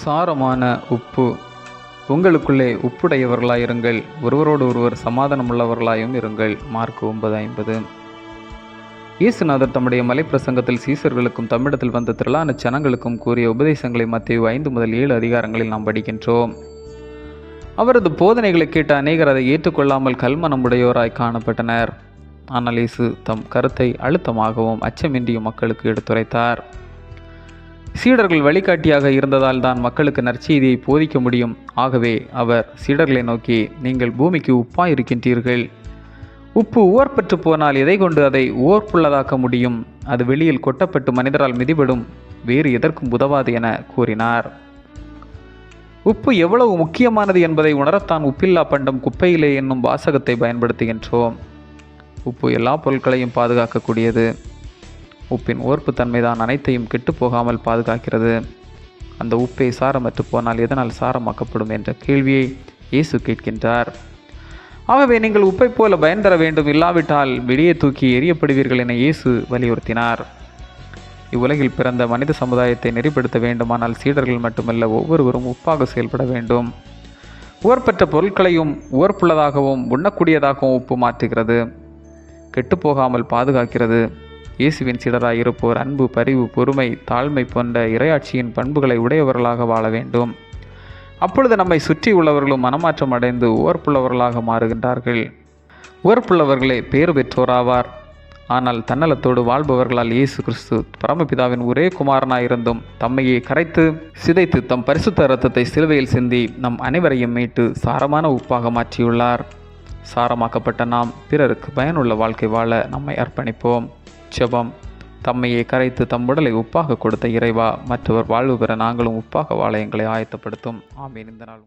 சாரமான உப்பு. உங்களுக்குள்ளே உப்புடையவர்களாயிருங்கள். ஒருவரோடு ஒருவர் சமாதானமுள்ளவர்களாயும் இருங்கள். மார்க் ஒன்பது ஐம்பது. இயேசுநாதர் தம்முடைய மலைப்பிரசங்கத்தில் சீசர்களுக்கும் தமிழத்தில் வந்த திரளான ஜனங்களுக்கும் கூறிய உபதேசங்களை மத்திய ஐந்து முதல் ஏழு அதிகாரங்களில் நாம் படிக்கின்றோம். அவரது போதனைகளை கேட்ட அநேகர் அதை ஏற்றுக்கொள்ளாமல் கல்மனமுடையோராய் காணப்பட்டனர். ஆனால் இயேசு தம் கருத்தை அழுத்தமாகவும் அச்சமின்றியும் மக்களுக்கு எடுத்துரைத்தார். சீடர்கள் வழிகாட்டியாக இருந்ததால் தான் மக்களுக்கு நற்செய்தியை போதிக்க முடியும். ஆகவே அவர் சீடர்களை நோக்கி நீங்கள் பூமிக்கு உப்பாய் இருக்கின்றீர்கள். உப்பு உவர்பற்று போனால் எதை கொண்டு அதை ஓர்ப்புள்ளதாக்க முடியும்? அது வெளியில் கொட்டப்பட்டு மனிதரால் மிதிபடும். வேறு எதற்கும் உதவாது என கூறினார். உப்பு எவ்வளவு முக்கியமானது என்பதை உணரத்தான் உப்பில்லா பண்டம் குப்பையிலே என்னும் வாசகத்தை பயன்படுத்துகின்றோம். உப்பு எல்லா பொருட்களையும் பாதுகாக்கக்கூடியது. உப்பின் ஓர்ப்பு தன்மைதான் அனைத்தையும் கெட்டுப்போகாமல் பாதுகாக்கிறது. அந்த உப்பை சாரமற்று போனால் எதனால் சாரமாக்கப்படும் என்ற கேள்வியை இயேசு கேட்கின்றார். ஆகவே நீங்கள் உப்பை போல பயன் தர வேண்டும். இல்லாவிட்டால் வெளியே தூக்கி எரியப்படுவீர்கள் என இயேசு வலியுறுத்தினார். இவ்வுலகில் பிறந்த மனித சமுதாயத்தை நெறிப்படுத்த வேண்டுமானால் சீடர்கள் மட்டுமல்ல ஒவ்வொருவரும் உப்பாக செயல்பட வேண்டும். உவர்பெற்ற பொருட்களையும் உவர்ப்புள்ளதாகவும் உண்ணக்கூடியதாகவும் உப்பு மாற்றுகிறது. கெட்டுப்போகாமல் பாதுகாக்கிறது. இயேசுவின் சிலராக இருப்போர் அன்பு பரிவு பொறுமை தாழ்மை போன்ற இரையாட்சியின் பண்புகளை உடையவர்களாக வாழ வேண்டும். அப்பொழுது நம்மை சுற்றி உள்ளவர்களும் மனமாற்றம் அடைந்து உவர்ப்புள்ளவர்களாக மாறுகின்றார்கள். உவர்ப்புள்ளவர்களே பேறு பெற்றோராவார். ஆனால் தன்னலத்தோடு வாழ்பவர்களால் இயேசு கிறிஸ்து பரமபிதாவின் ஒரே குமாரனாயிருந்தும் தம்மையே கரைத்து சிதைத்து தம் பரிசுத்த ரத்தத்தை சிலுவையில் சிந்தி நம் அனைவரையும் மீட்டு சாரமான உப்பாக மாற்றியுள்ளார். சாரமாக்கப்பட்ட நாம் பிறருக்கு பயனுள்ள வாழ்க்கை வாழ நம்மை அர்ப்பணிப்போம். ஜெபம் தம்மையே கரைத்து தம் உடலை உப்பாக கொடுத்த இறைவா மற்றவர் வாழ்வு பெற நாங்களும் உப்பாக வாழ எங்களை ஆயத்தப்படுத்தும். ஆமீன். இந்த நாள்